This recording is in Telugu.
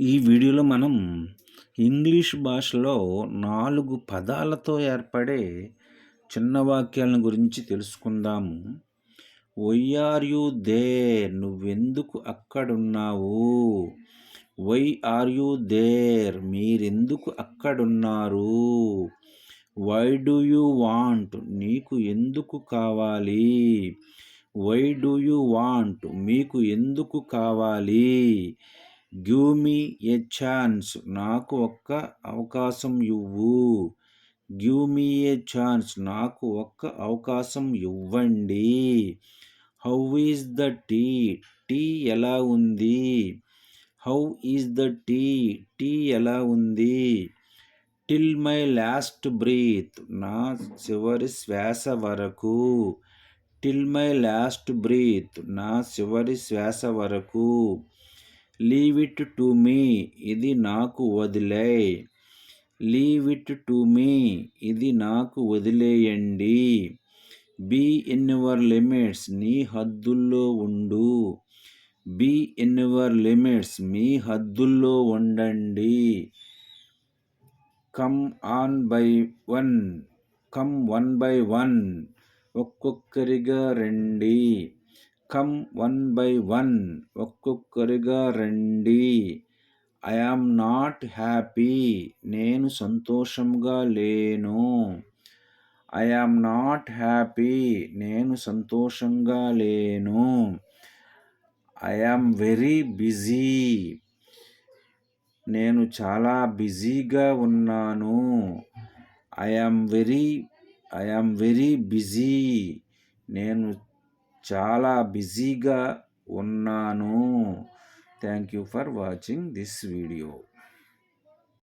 ఈ వీడియోలో మనం ఇంగ్లీష్ భాషలో నాలుగు పదాలతో ఏర్పడే చిన్న వాక్యాలను గురించి తెలుసుకుందాము. వై ఆర్ యు దే నువ్వెందుకు అక్కడున్నావు? వై ఆర్ యు దేర్ మీరెందుకు అక్కడున్నారు? వై డు యూ వాంట్ నీకు ఎందుకు కావాలి? వై డు యూ వాంట్ మీకు ఎందుకు కావాలి? గివ్ మీ ఏ ఛాన్స్ నాకు ఒక్క అవకాశం ఇవ్వు. గివ్ మీ ఏ ఛాన్స్ నాకు ఒక్క అవకాశం ఇవ్వండి. How is the tea tea ఎలా ఉంది? How is the tea tea ఎలా ఉంది? టిల్ మై లాస్ట్ బ్రీత్ నా చివరి శ్వాస వరకు. టిల్ మై లాస్ట్ బ్రీత్ నా చివరి శ్వాస వరకు. లీవ్ ఇట్ టు మీ ఇది నాకు వదిలే. లీవ్ ఇట్ టు మీ ఇది నాకు వదిలేయండి. బీ ఇన్ యువర్ లిమిట్స్ నీ హద్దుల్లో ఉండు. బీ ఇన్ యువర్ లిమిట్స్ మీ హద్దుల్లో ఉండండి. Come on by one come one by one ఒక్కొక్కరిగా రండి. Come one by one. ఒక్కొక్కరిగా రండి. ఐ ఆమ్ నాట్ హ్యాపీ నేను సంతోషంగా లేను. ఐ ఆమ్ నాట్ హ్యాపీ నేను సంతోషంగా లేను. ఐ ఆమ్ వెరీ బిజీ నేను చాలా బిజీగా ఉన్నాను. I am very I am very busy నేను చాలా బిజీగా ఉన్నాను. Thank you for watching this video.